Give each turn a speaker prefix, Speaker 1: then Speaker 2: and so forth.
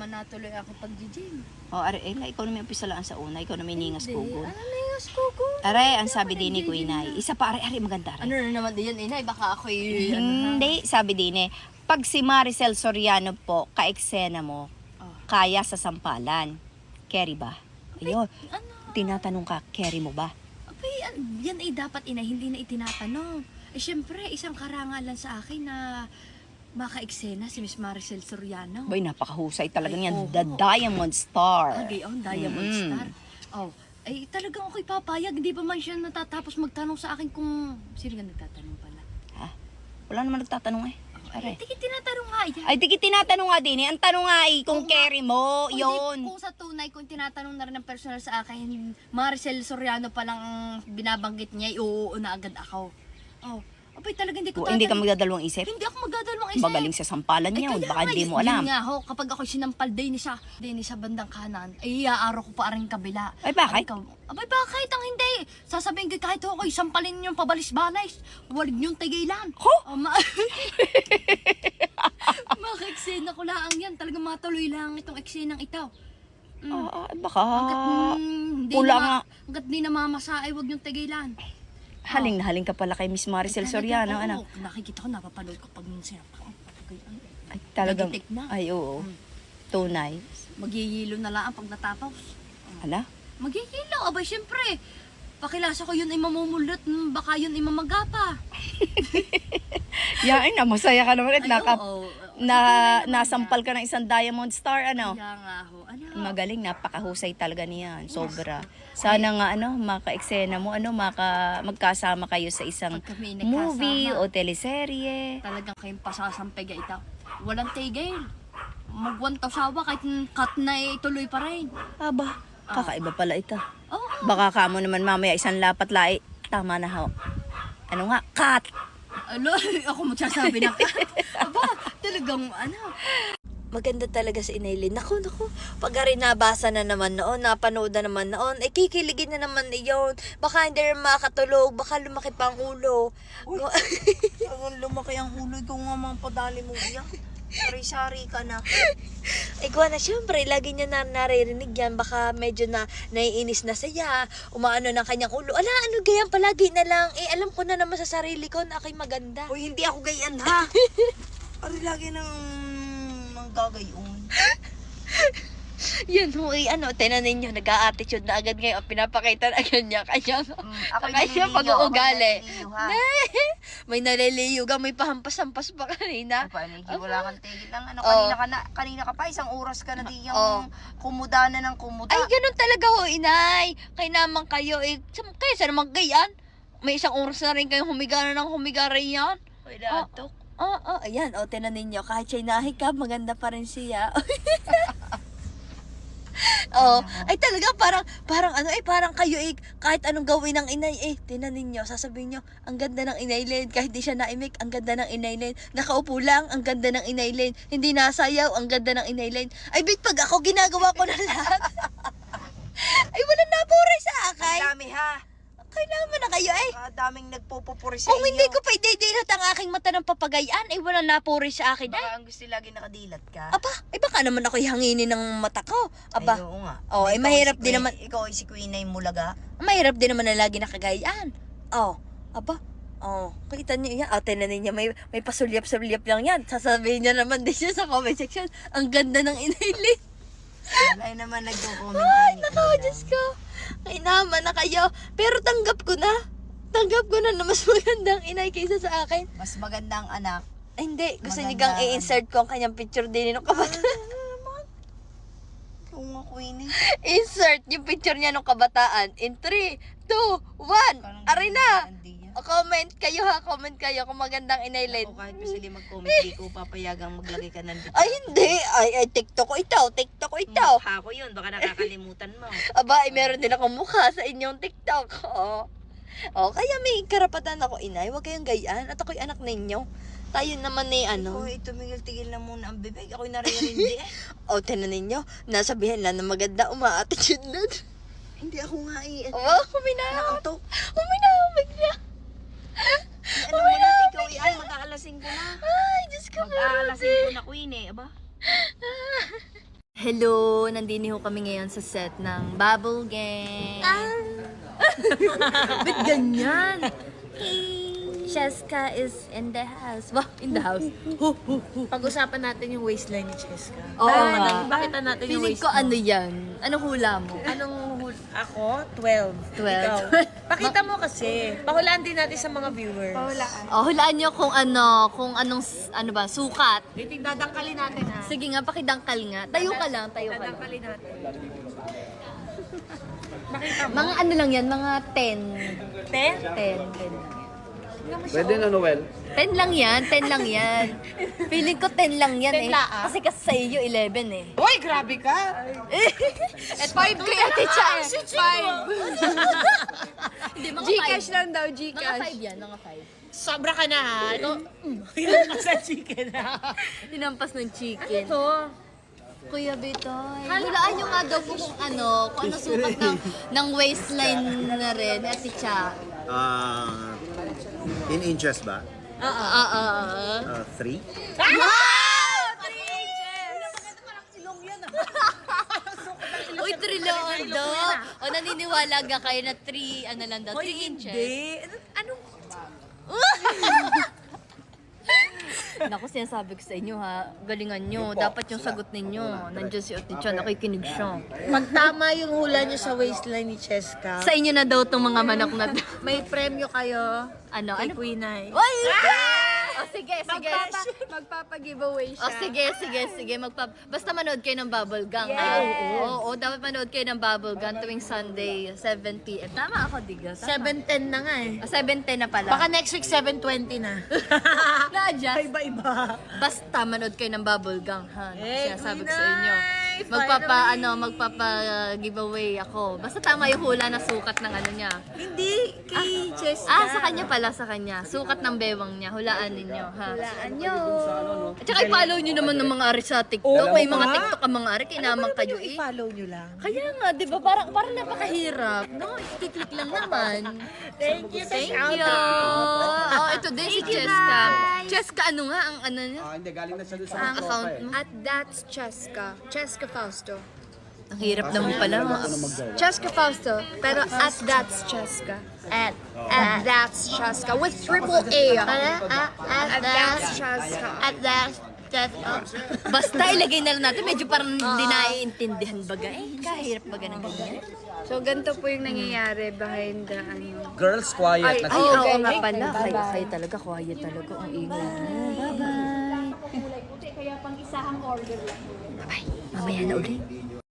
Speaker 1: naman natuloy ako pag-gym.
Speaker 2: O, are, Ella, ikaw na may umpisalaan sa una. Ikaw na may ningas kugon.
Speaker 1: Ano yung kugo?
Speaker 2: Are, ang sabi din ni Kuya Inay. Isa pa, are, are, maganda, are.
Speaker 1: Ano na naman din yan, inay? Baka ako yung... ano?
Speaker 2: Hindi, sabi din eh. Pag si Maricel Soriano po, ka-eksena mo,
Speaker 1: Oh.
Speaker 2: kaya sa sampalan. Carry ba? Ayun,
Speaker 1: Ano?
Speaker 2: tinatanong ka, carry mo ba?
Speaker 1: Abay, an- yan ay dapat inay, hindi na itinatanong. Eh, syempre, isang karangalan sa akin na maka-eksena si Miss Maricel Soriano.
Speaker 2: Boy, napakahusay talaga
Speaker 1: Ay,
Speaker 2: niyan.
Speaker 1: oo.
Speaker 2: The Diamond Star.
Speaker 1: Agay, oh, Diamond
Speaker 2: Mm.
Speaker 1: Star. Oh, ay talagang ako'y papayag. Hindi pa man siya natatapos magtanong sa akin kung... Sino nga nagtatanong pala?
Speaker 2: Ha? Wala naman nagtatanong eh.
Speaker 1: Ay,
Speaker 2: Are.
Speaker 1: tiki, tinatanong nga yan.
Speaker 2: Ay, di tinatanong nga din eh. Ang tanong nga eh, kung
Speaker 1: Oo nga.
Speaker 2: carry mo,
Speaker 1: Kung di-
Speaker 2: yon.
Speaker 1: Kung sa tunay, kung tinatanong na rin ng personal sa akin, Maricel Soriano pa lang ang binabanggit niya, oo na agad ako. Oh, abay talaga hindi ko
Speaker 2: O, hindi ka magdadalawang isip.
Speaker 1: Hindi ako magdadalawang isip.
Speaker 2: Magaling sa sampalan
Speaker 1: Ay,
Speaker 2: niya.
Speaker 1: kaya
Speaker 2: Baka hindi mo
Speaker 1: yun
Speaker 2: alam.
Speaker 1: nga ho, kapag ako sinampal din sa, din sa bandang kanan, ay iaaro ko pa rin kabila.
Speaker 2: Ay, bakit?
Speaker 1: Ay, ikaw, abay bakit ang hindi? Sasabihin ko kahit ako, isampalin yung pabalis-balis. Huwag yung tigilan.
Speaker 2: Ho?
Speaker 1: Oh, ma- Maka-eksena ko lang yan. Talagang matuloy lang itong eksenang ito. Mm.
Speaker 2: Ah, baka
Speaker 1: Hanggat, mm, hindi
Speaker 2: pula
Speaker 1: na,
Speaker 2: nga.
Speaker 1: hanggat di namamasa, ay huwag yung tigilan.
Speaker 2: Haling na haling ka pala kay Miss Maricel
Speaker 1: Ay,
Speaker 2: Soriano.
Speaker 1: talagang,
Speaker 2: Ano?
Speaker 1: oo, nakikita ko, napapanood ko pag minsan. Ay,
Speaker 2: Ay, talagang,
Speaker 1: na.
Speaker 2: ay oo.
Speaker 1: Mm.
Speaker 2: Tunay.
Speaker 1: Magyihilo na lang pag natapos.
Speaker 2: Ala?
Speaker 1: Magigilo, abay syempre. Pakilasa ko yun ay mamumulot, mm, baka yun ay mamagapa.
Speaker 2: Yain na, masaya ka naman at
Speaker 1: Ay,
Speaker 2: naka,
Speaker 1: oo.
Speaker 2: Na, nasampal ka ng isang Diamond Star, ano?
Speaker 1: Kaya nga ho, ano?
Speaker 2: Magaling, napakahusay talaga niyan. Sobra. Sana nga, ano, maka-eksena mo, ano, maka, magkasama kayo sa isang
Speaker 1: Pag kami nagkasama,
Speaker 2: movie o teleserye.
Speaker 1: talagang kayong pasasampay ito. Walang tigil. Magwantaw sawa kahit cut na eh, tuloy pa rin.
Speaker 2: Aba, kakaiba pala ito.
Speaker 1: Oo.
Speaker 2: Baka kamo naman mamaya isang lapat lai. Tama na ho. Ano nga? Cut!
Speaker 1: Alo, ako magsasabi ng cut. Aba, talagang ano.
Speaker 3: Maganda talaga sa Inaylin. Naku, naku. Pag nabasa na naman noon, napanood na naman noon, eh kikiligin na naman iyon. Baka hindi rin makatulog, baka lumaki pa ang ulo.
Speaker 2: Ang lumaki ang ulo ko nga mga padali mo iyak. Sari-sari ka na.
Speaker 3: Ikaw na syempre, lagi niya na naririnig yan. Baka medyo na naiinis na saya, umaano ng kanyang ulo. Ala, ano ganyan palagi na lang. Eh, alam ko na naman sa sarili ko na ako'y maganda.
Speaker 2: Uy, hindi ako gayan ha. Ari lagi nang manggagayon.
Speaker 3: Yan ho, eh, ano, tinan ninyo, nag-a-attitude na agad ngayon. Pinapakita na agad niya kanyang
Speaker 2: Ako
Speaker 3: Kaya pag-uugali. may naliliyo ka, may pahampas-hampas pa kanina.
Speaker 2: Paniki, wala kang tigil lang. Ano,
Speaker 3: Oo.
Speaker 2: kanina ka na, kanina ka pa, isang oras ka na di yung
Speaker 3: Oo.
Speaker 2: kumuda na ng kumuda.
Speaker 3: Ay, ganun talaga ho, inay. Kaya naman kayo, eh, kaya sa naman gayan. May isang oras na rin kayong humiga na ng humiga rin yan. Ah,
Speaker 2: dato.
Speaker 3: Oo, oh, ayan, o, tinan ninyo, kahit siya nahikap, maganda pa rin siya. oh, ay talaga parang parang ano eh parang kayo eh kahit anong gawin ng inay eh tinan ninyo sasabihin nyo ang ganda ng inay Len kahit di siya naimik ang ganda ng inay Len. Nakaupo lang ang ganda ng inay Len. Hindi nasayaw ang ganda ng inay Len. Ay bit pag ako ginagawa ko na lahat. Ay wala napuray sa
Speaker 2: Ang
Speaker 3: akin
Speaker 2: dami ha.
Speaker 3: Kaya naman na kayo eh
Speaker 2: Ah, daming nagpupupuri sa
Speaker 3: kung
Speaker 2: inyo.
Speaker 3: hindi ko pa ididilot ang aking mata ng papagayan ay wala napuri sa akin ay
Speaker 2: Baka ang gusto lagi nakadilat ka.
Speaker 3: Aba, eh baka naman ako'y hanginin ng mata ko. Aba,
Speaker 2: Ay, oo nga.
Speaker 3: Oh, eh,
Speaker 2: Ikaw
Speaker 3: mahirap
Speaker 2: si
Speaker 3: din
Speaker 2: Queen-
Speaker 3: naman.
Speaker 2: Ikaw ay si Queen ay mulaga.
Speaker 3: mahirap din naman na lagi nakagayaan. Oh, aba, oh, kita niyo yan. Ate na ninyo, may, may pasulyap-sulyap lang yan. Sasabihin niya naman din siya sa comment section, ang ganda ng inaili.
Speaker 2: Wala naman nagko-comment.
Speaker 3: Ay, nako, Diyos ko. Ay naman na kayo. Pero tanggap ko na. Tanggap ko na na mas magandang inay kaysa sa akin.
Speaker 2: Mas maganda ang anak.
Speaker 3: Ay, hindi. Gusto
Speaker 2: Maganda,
Speaker 3: gang i-insert ko ang kanyang picture din nung kabataan.
Speaker 2: Kung nga Queen eh.
Speaker 3: Insert yung picture niya nung kabataan. In 3, 2, 1. Ari na. O, comment kayo ha, comment kayo kung magandang inaylin.
Speaker 2: O kahit pa sila mag-comment, di ko papayagang maglagay ka ng
Speaker 3: Ay, hindi. Ay, ay, TikTok ko ito. TikTok ko ito.
Speaker 2: Mukha ko yun, baka nakakalimutan mo.
Speaker 3: Aba, ay, meron din akong mukha sa inyong TikTok. Oo. O, kaya may karapatan ako, inay. Huwag kayong gayaan. At ako'y anak ninyo. Tayo naman ni ano.
Speaker 2: Ako, tumigil-tigil na muna ang bibig. Ako'y naririndi eh.
Speaker 3: O, tinan ninyo. Nasabihan lang na maganda, uma-attitude.
Speaker 2: Hindi ako nga eh.
Speaker 3: Aba, huminahon.
Speaker 2: Nakatok.
Speaker 3: Huminahon bigla.
Speaker 2: Ano mo na, ikaw eh. Ay, mag-aalasin ko na.
Speaker 3: Ay, Diyos ko.
Speaker 2: Mag-aalasin ko na Queen eh. Aba.
Speaker 1: Hello, nandini ho kami ngayon sa set ng Bubble Gang. Ba't ganyan? Hey, Cheska is in the house. Wow, in the house.
Speaker 4: Pag-usapan natin yung waistline ni Cheska.
Speaker 1: Oo
Speaker 4: Bakit-
Speaker 1: nga.
Speaker 4: Bakit natin yung
Speaker 1: Feeling ko
Speaker 4: waistline?
Speaker 1: ano yan? Anong hula mo?
Speaker 4: Anong hul- Ako? 12.
Speaker 1: 12.
Speaker 4: Ikaw? Pakita mo kasi. Pahulaan din natin sa mga viewers. Pahulaan.
Speaker 1: Oh, hulaan nyo kung ano, kung anong, s- ano ba, sukat.
Speaker 4: Waiting, dadangkalin natin ha.
Speaker 1: Sige nga, pakidangkal nga. Tayo ka lang, tayo ka lang.
Speaker 4: Dadangkalin natin.
Speaker 1: Mga ano lang yan, mga 10.
Speaker 4: 10?
Speaker 1: 10, 10.
Speaker 5: Pwede na, Noel.
Speaker 1: 10 lang yan, 10 lang yan. Feeling ko 10 lang yan
Speaker 4: 10
Speaker 1: eh.
Speaker 4: lang, ah?
Speaker 1: Kasi kasi sa iyo 11 eh.
Speaker 4: Uy, grabe ka!
Speaker 1: At 5 kaya teacher eh. 5. Hindi, mga
Speaker 6: Gcash
Speaker 1: 5.
Speaker 6: lang daw,
Speaker 1: Mga
Speaker 6: Gcash.
Speaker 1: 5 yan, mga 5.
Speaker 4: Sobra ka na ha. Ito, yan ka sa chicken ha.
Speaker 1: Tinampas ng chicken.
Speaker 4: Ito.
Speaker 1: Kuya Bitoy, hulaan nyo nga daw po kung ano, kung ano sukat ng, ng waistline na rin, at Cha.
Speaker 5: Ah, in inches ba?
Speaker 1: Ah, ah, ah, ah.
Speaker 5: Uh, three?
Speaker 1: Uy, trilyon daw. O naniniwala ka kayo na 3, ano lang daw, 3 inches.
Speaker 4: Anong...
Speaker 1: Naku, sinasabi ko sa inyo ha, galingan nyo. Dapat yung sagot ninyo. Nandiyan si Ate Cha, nakikinig siya.
Speaker 4: Pag tama yung hula niyo sa waistline ni Cheska,
Speaker 1: Sa inyo na daw tong mga manok na to.
Speaker 4: may premyo kayo
Speaker 1: ano,
Speaker 4: kay
Speaker 1: ano?
Speaker 4: Queen Ay.
Speaker 1: Oy! O sige, sige.
Speaker 6: Magpapag-giveaway
Speaker 1: O
Speaker 6: siya.
Speaker 1: sige, sige, sige. Magpa Basta manood kayo ng Bubble Gang. ha? Oo, oo, dapat manood kayo ng Bubble Gang tuwing Sunday, 7 p.m. Tama ako, Diga. Tama.
Speaker 4: 7.10 na nga eh.
Speaker 1: O, 7.10 na pala.
Speaker 4: Baka next week 7.20 na.
Speaker 1: na-adjust.
Speaker 4: Iba-iba.
Speaker 1: Basta manood kayo ng Bubble Gang, ha?
Speaker 4: Eh,
Speaker 1: Sinasabi ko sa inyo.
Speaker 4: Ay,
Speaker 1: Magpapa, ano, magpapa uh, giveaway ako. Basta tama yung hula na sukat ng ano niya.
Speaker 4: Hindi, kay Cheska.
Speaker 1: Ah, sa kanya pala, sa kanya. Sukat ng bewang niya. Hulaan ninyo, ha?
Speaker 6: Hulaan nyo.
Speaker 1: At saka i-follow nyo naman ng mga ari sa TikTok.
Speaker 4: Oo
Speaker 1: May mga
Speaker 4: nga.
Speaker 1: TikTok ang mga ari, kinamang kayo
Speaker 4: Yung
Speaker 1: eh.
Speaker 4: i-follow nyo lang.
Speaker 1: Kaya nga, di ba? Parang, parang napakahirap. No, i-click lang naman.
Speaker 4: Thank you sa
Speaker 1: Thank you. Oh, ito din si Cheska. Cheska, ano nga ang ano niya?
Speaker 5: Ah, hindi. Galing na siya doon sa
Speaker 1: Ang account mo?
Speaker 6: At that's Cheska. Cheska Fausto.
Speaker 1: Ang hirap naman pala.
Speaker 6: Cheska Fausto. Pero at that's Cheska. At, at that's Cheska. With triple A. At that's Cheska. At that's
Speaker 1: Basta ilagay na lang natin. Medyo parang hindi naiintindihan baga. Eh, kahirap baga ng ganyan.
Speaker 6: So, ganito po yung nangyayari behind the ano.
Speaker 5: Girls, quiet.
Speaker 6: Ay,
Speaker 1: oo nga pala.
Speaker 6: Bye-bye.
Speaker 1: Kayo, kayo talaga, quiet talaga. Ang ingay mo. Bye-bye. Bye-bye. Mamaya na ulit.